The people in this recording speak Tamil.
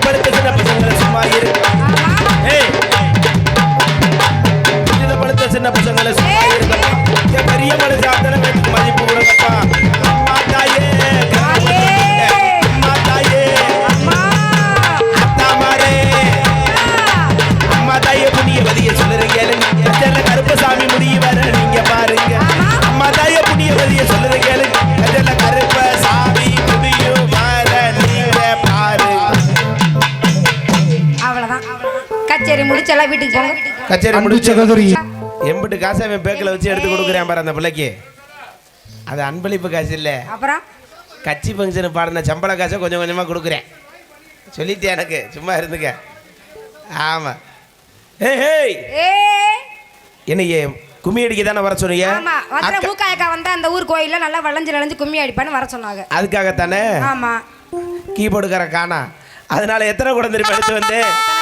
படுத்த சின்ன பசங்களை சும்மா இரு. சின்ன பசங்களை சும்மா இருக்கப்பா பெரிய மனுஷன் அவ்வளவுதான். கச்சேரி முடிச்செல்லாம் வீட்டுக்கு போங்க. கச்சேரி முடிச்ச சகோதரி. எம்பிட்டு காசை அவன் பேக்கில் வச்சு எடுத்து கொடுக்குறேன் பாரு அந்த பிள்ளைக்கு. அது அன்பளிப்பு காசு இல்லை. அப்புறம்? கட்சி ஃபங்க்ஷனு பாடின சம்பள காசை கொஞ்சம் கொஞ்சமாக கொடுக்குறேன். சொல்லிட்டேன் எனக்கு? சும்மா இருந்துக்க. ஆமாம் ஏ! என்னையே கும்மி அடிக்க தானே வர சொன்னீங்க? ஆமா. மதுரை அக்கா- மூக்காயக்கா வந்தா அந்த ஊர் கோயில்ல நல்லா வளைஞ்சு வளைஞ்சு கும்மி அடிப்பான்னு வர சொன்னாங்க. அதுக்காகத்தானே? ஆமா. கீபோர்டுக்கார காணா. அதனால எத்தனை குடம் திருப்பி எடுத்து வந்து